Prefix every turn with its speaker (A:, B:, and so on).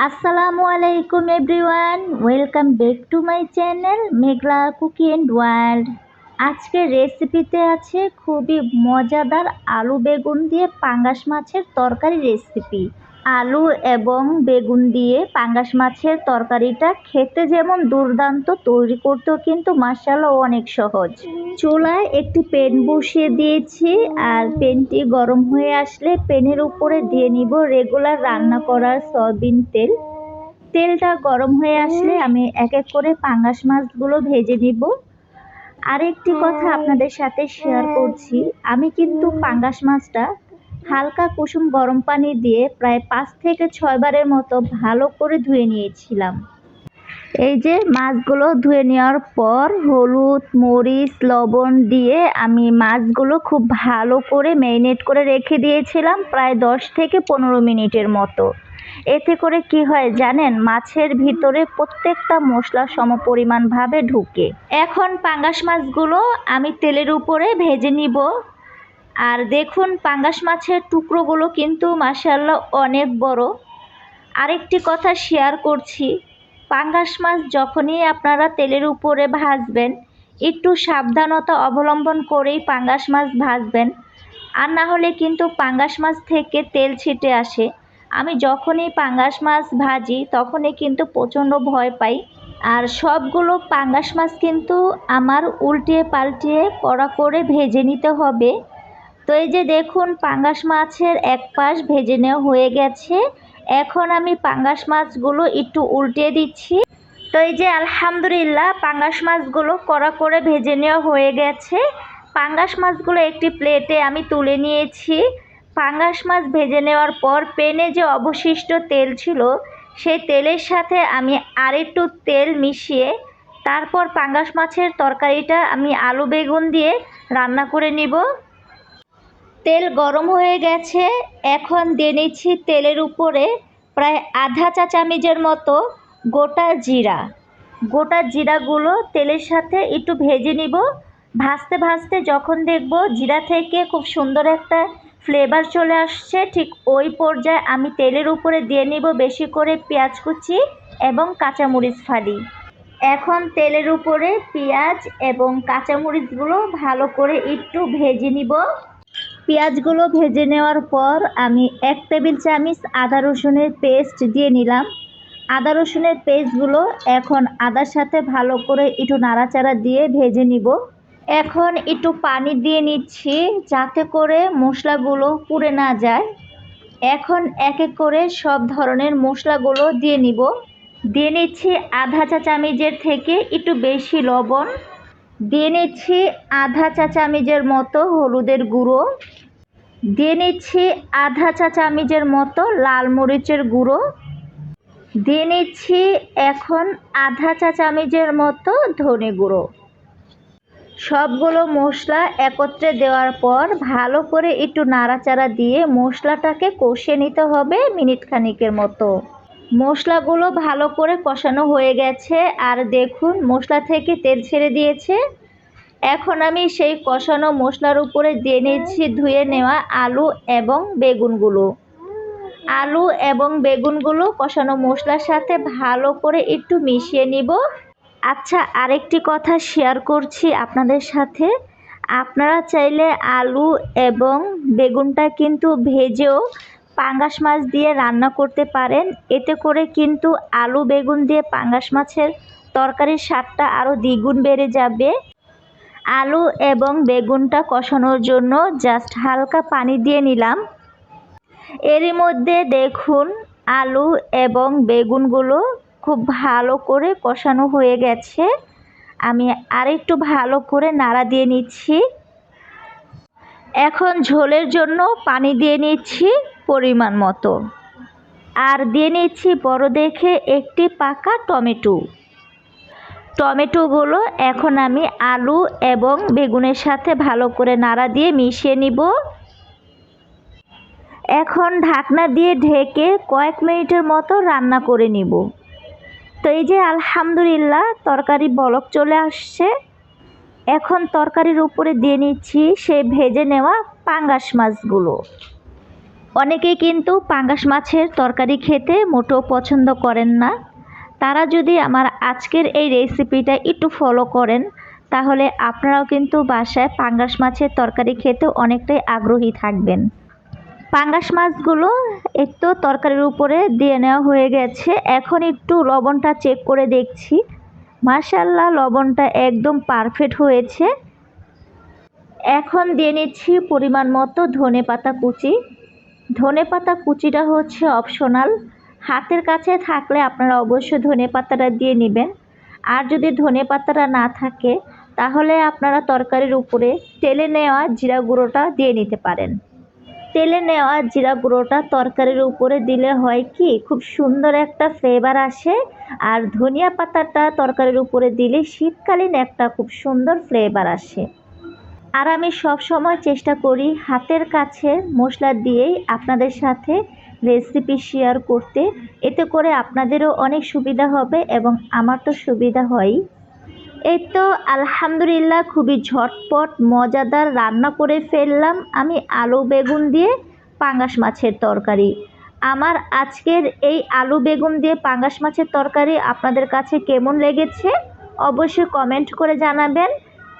A: আসসালামু আলাইকুম everyone welcome back to my channel Meghla cookie and world আজকের রেসিপিতে আছে খুবই মজাদার আলু বেগুন দিয়ে পাঙ্গাস মাছের তরকারি রেসিপি আলু এবং বেগুন দিয়ে পাঙ্গাস মাছের তরকারিটা খেতে যেমন দুর্দান্ত, তৈরি করতেও কিন্তু মাসাল্লাহ অনেক সহজ। চুলায় একটি পেন বসিয়ে দিয়েছি আর পেনটি গরম হয়ে আসলে পেনের উপরে দিয়ে নিব রেগুলার রান্না করার সয়াবিন তেল। তেলটা গরম হয়ে আসলে আমি এক এক করে পাঙ্গাস মাছগুলো ভেজে নিব। আরেকটি কথা আপনাদের সাথে শেয়ার করছি, আমি কিন্তু পাঙ্গাস মাছটা হালকা কুসুম গরম পানি দিয়ে প্রায় পাঁচ থেকে ছয়বারের মতো ভালো করে ধুয়ে নিয়েছিলাম। এই যে মাছগুলো ধুয়ে নেওয়ার পর হলুদ, মরিচ, লবণ দিয়ে আমি মাছগুলো খুব ভালো করে ম্যারিনেট করে রেখে দিয়েছিলাম প্রায় দশ থেকে পনেরো মিনিটের মতো। এতে করে কি হয় জানেন? মাছের ভিতরে প্রত্যেকটা মশলা সমপরিমাণভাবে ঢুকে। এখন পাঙ্গাস মাছগুলো আমি তেলের উপরে ভেজে নিব। আর দেখুন, পাঙ্গাস মাছের টুকরোগুলো কিন্তু মাসাল্লাহ অনেক বড়। আরেকটি কথা শেয়ার করছি, পাঙ্গাস মাছ যখনই আপনারা তেলের উপরে ভাজবেন, একটু সাবধানতা অবলম্বন করেই পাঙ্গাস মাছ ভাজবেন। আর না হলে কিন্তু পাঙ্গাস মাছ থেকে তেল ছিটে আসে। আমি যখনই পাঙ্গাস মাছ ভাজি, তখনই কিন্তু প্রচণ্ড ভয় পাই। আর সবগুলো পাঙ্গাস মাছ কিন্তু আমার উল্টিয়ে পাল্টিয়ে কড়া করে ভেজে নিতে হবে। তো এই যে দেখুন, পাঙ্গাস মাছের এক পাশ ভেজে নেওয়া হয়ে গেছে। এখন আমি পাঙ্গাস মাছগুলো একটু উল্টে দিচ্ছি। তো এই যে আলহামদুলিল্লাহ, পাঙ্গাস মাছগুলো কড়া করে ভেজে নেওয়া হয়ে গেছে। পাঙ্গাস মাছগুলো একটি প্লেটে আমি তুলে নিয়েছি। পাঙ্গাস মাছ ভেজে নেওয়ার পর পেনে যে অবশিষ্ট তেল ছিল, সেই তেলের সাথে আমি আরেকটু তেল মিশিয়ে তারপর পাঙ্গাস মাছের তরকারিটা আমি আলু বেগুন দিয়ে রান্না করে নিব। তেল গরম হয়ে গেছে। এখন দিয়ে নিচ্ছি তেলের উপরে প্রায় আধা চা চামচের মতো গোটা জিরা। গোটা জিরাগুলো তেলের সাথে একটু ভেজে নিব। ভাজতে ভাজতে যখন দেখব জিরা থেকে খুব সুন্দর একটা ফ্লেভার চলে আসছে, ঠিক ওই পর্যায়ে আমি তেলের উপরে দিয়ে নিব বেশি করে পেঁয়াজ কুচি এবং কাঁচামরিচ ফালি। এখন তেলের উপরে পেঁয়াজ এবং কাঁচামরিচগুলো ভালো করে একটু ভেজে নিব। পেঁয়াজগুলো ভেজে নেওয়ার পর আমি এক টেবিল চামচ আদা রসুনের পেস্ট দিয়ে নিলাম। আদা রসুনের পেস্টগুলো এখন আদার সাথে ভালো করে একটু নাড়াচাড়া দিয়ে ভেজে নিব। এখন একটু পানি দিয়ে নিচ্ছি যাতে করে মশলাগুলো পুড়ে না যায়। এখন এক এক করে সব ধরনের মশলাগুলো দিয়ে নিব। দিয়ে নিচ্ছি আধা চা চামচের থেকে একটু বেশি লবণ। দিয়ে নিচ্ছি আধা চা চামচের মতো হলুদের গুঁড়ো। দিয়ে নিচ্ছি আধা চা চামচের মতো লাল মরিচের গুঁড়ো। দিয়ে নিচ্ছি এখন আধা চা চামচের মতো ধনে গুঁড়ো। সবগুলো মশলা একত্রে দেওয়ার পর ভালো করে একটু নাড়াচাড়া দিয়ে মশলাটাকে কষে নিতে হবে মিনিট খানিকের মতো। মশলাগুলো ভালো করে কষানো হয়ে গেছে। আর দেখুন, মশলা থেকে তেল ছেড়ে দিয়েছে। এখন আমি সেই কষানো মশলার উপরে দিয়ে নিচ্ছি ধুয়ে নেওয়া আলু এবং বেগুনগুলো। আলু এবং বেগুনগুলো কষানো মশলার সাথে ভালো করে একটু মিশিয়ে নিব। আচ্ছা আরেকটি কথা শেয়ার করছি আপনাদের সাথে। আপনারা চাইলে আলু এবং বেগুনটা কিন্তু ভেজেও পাঙ্গাস মাছ দিয়ে রান্না করতে পারেন। এতে করে কিন্তু আলু, বেগুন দিয়ে পাঙ্গাস মাছের তরকারির স্বাদটা আরও দ্বিগুণ বেড়ে যাবে। আলু এবং বেগুনটা কষানোর জন্য জাস্ট হালকা পানি দিয়ে নিলাম। এরই মধ্যে দেখুন, আলু এবং বেগুনগুলো খুব ভালো করে কষানো হয়ে গেছে। আমি আরেকটু ভালো করে নাড়া দিয়ে নিচ্ছি। এখন ঝোলের জন্য পানি দিয়ে নিচ্ছি। পরিমাণ মতো। আর দিয়ে নিচ্ছি বড় দেখে একটি পাকা টমেটো। টমেটোগুলো এখন আমি আলু এবং বেগুনের সাথে ভালো করে নাড়া দিয়ে মিশিয়ে নিব। এখন ঢাকনা দিয়ে ঢেকে কয়েক মিনিটের মতো রান্না করে নিব। তো এই যে আলহামদুলিল্লাহ তরকারি বলক চলে আসছে। এখন তরকারির উপরে দিয়ে নিচ্ছি সে ভেজে নেওয়া পাঙ্গাস মাছগুলো। অনেকেই কিন্তু পাঙ্গাস মাছের তরকারি খেতে মোটেও পছন্দ করেন না। তারা যদি আমার আজকের এই রেসিপিটা একটু ফলো করেন, তাহলে আপনারাও কিন্তু বাসায় পাঙ্গাস মাছের তরকারি খেতে অনেকটাই আগ্রহী থাকবেন। পাঙ্গাস মাছগুলো একটু তরকারির উপরে দিয়ে নেওয়া হয়ে গেছে। এখন একটু লবণটা চেক করে দেখছি। মার্শাল্লাহ লবণটা একদম পারফেক্ট হয়েছে। এখন দিয়ে নিচ্ছি পরিমাণ মতো ধনে পাতা কুচি। ধনে পাতা কুচিটা হচ্ছে অপশনাল হাতের কাছে থাকলে আপনারা অবশ্যই ধনে পাতাটা দিয়ে নেবেন। আর যদি ধনে পাতাটা না থাকে, তাহলে আপনারা তরকারির উপরে তেলে নেওয়া জিরা গুঁড়োটা দিয়ে নিতে পারেন। তেলে নেওয়া জিরা গুঁড়োটা তরকারির উপরে দিলে হয় কি, খুব সুন্দর একটা ফ্লেভার আসে। আর ধনিয়া পাতাটা তরকারির উপরে দিলে শীতকালীন একটা খুব সুন্দর ফ্লেভার আসে। আর আমি সব সময় চেষ্টা করি হাতের কাছে মশলা দিয়েই আপনাদের সাথে রেসিপি শেয়ার করতে। এতে করে আপনাদেরও অনেক সুবিধা হবে এবং আমার তো সুবিধা হয়ই। এই তো আলহামদুলিল্লাহ খুবই ঝটপট মজাদার রান্না করে ফেললাম। আমি আলু বেগুন দিয়ে পাঙ্গাস মাছের তরকারি। আমার আজকের এই আলু বেগুন দিয়ে পাঙ্গাস মাছের তরকারি আপনাদের কাছে কেমন লেগেছে অবশ্যই কমেন্ট করে জানাবেন।